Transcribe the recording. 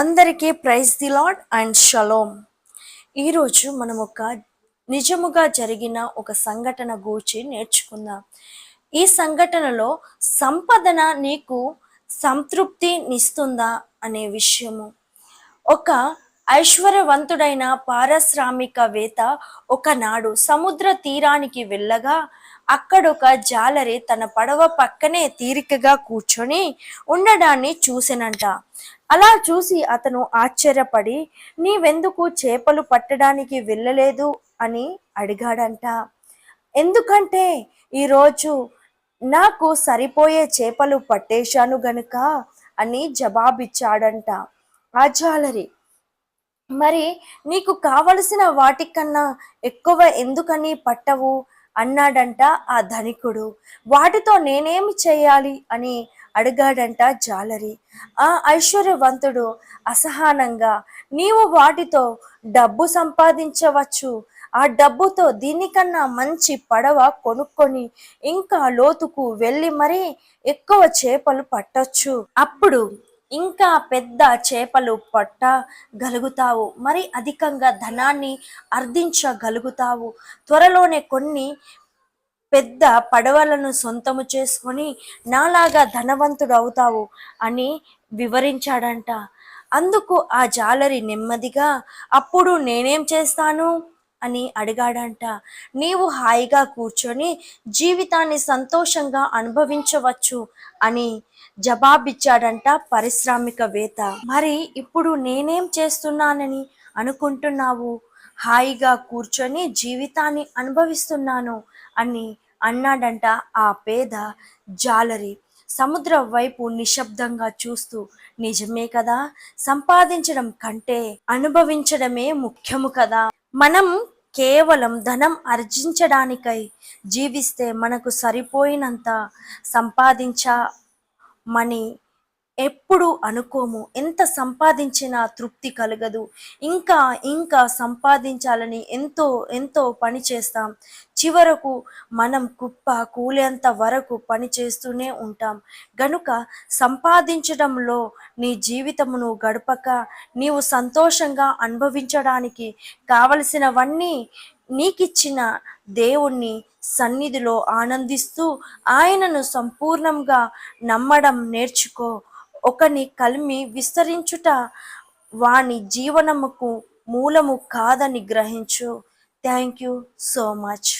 అందరికీ praise the Lord and shalom. ఈరోజు మనం ఒక నిజముగా జరిగిన ఒక సంఘటన గూర్చి నేర్చుకుందాం. ఈ సంఘటనలో సంపదన నీకు సంతృప్తినిస్తుందా అనే విషయము. ఒక ఐశ్వర్యవంతుడైన పారిశ్రామికవేత్త ఒకనాడు సముద్ర తీరానికి వెళ్ళగా అక్కడొక జాలరి తన పడవ పక్కనే తీరికగా కూర్చొని ఉండడాన్ని చూసినంట. అలా చూసి అతను ఆశ్చర్యపడి నీవెందుకు చేపలు పట్టడానికి వెళ్ళలేదు? అని అడిగాడంట. ఎందుకంటే ఈరోజు నాకు సరిపోయే చేపలు పట్టేశాను గనుక? అని జవాబిచ్చాడంట ఆ జాలరి మరి నీకు కావలసిన వాటికన్నా ఎక్కువ ఎందుకని పట్టవు? అన్నాడంట ఆ ధనికుడు. వాటితో నేనేమి చేయాలి? అని అడిగాడంట జాలరి. ఆ ఐశ్వర్యవంతుడు అసహనంగా నీవు వాటితో డబ్బు సంపాదించవచ్చు. ఆ డబ్బుతో దీనికన్నా మంచి పడవ కొనుక్కొని ఇంకా లోతుకు వెళ్ళి మరీ ఎక్కువ చేపలు పట్టొచ్చు. అప్పుడు ఇంకా పెద్ద చేపలు పట్టగలుగుతావు. మరి అధికంగా ధనాన్ని అర్థించగలుగుతావు. త్వరలోనే కొన్ని పెద్ద పడవలను సొంతము చేసుకొని నాలాగా ధనవంతుడు అవుతావు అని వివరించాడంట. అందుకు ఆ జాలరి నెమ్మదిగా అప్పుడు నేనేం చేస్తాను? అని అడిగాడంట. నీవు హాయిగా కూర్చొని జీవితాన్ని సంతోషంగా అనుభవించవచ్చు అని జవాబిచ్చాడంట పారిశ్రామికవేత్త. మరి ఇప్పుడు నేనేం చేస్తున్నానని అనుకుంటున్నావు? హాయిగా కూర్చొని జీవితాన్ని అనుభవిస్తున్నాను అని అన్నాడంట ఆ పేద జాలరి. సముద్రం వైపు నిశ్శబ్దంగా చూస్తూ నిజమే కదా? సంపాదించడం కంటే అనుభవించడమే ముఖ్యము కదా? మనం కేవలం ధనం ఆర్జించడానికై జీవిస్తే మనకు సరిపోయినంత సంపాదించమని ఎప్పుడు అనుకోము ఎంత సంపాదించినా తృప్తి కలగదు. ఇంకా ఇంకా సంపాదించాలని ఎంతో ఎంతో పని చేస్తాం. చివరకు మనం కుప్ప కూలేంత వరకు పని చేస్తూనే ఉంటాం. గనుక సంపాదించడంలో నీ జీవితమును గడపక నీవు సంతోషంగా అనుభవించడానికి కావలసినవన్నీ నీకిచ్చిన దేవుణ్ణి సన్నిధిలో ఆనందిస్తూ ఆయనను సంపూర్ణంగా నమ్మడం నేర్చుకో. ఒకని కలిమి విస్తరించుట వాని జీవనముకు మూలము కాదని గ్రహించు. Thank you so much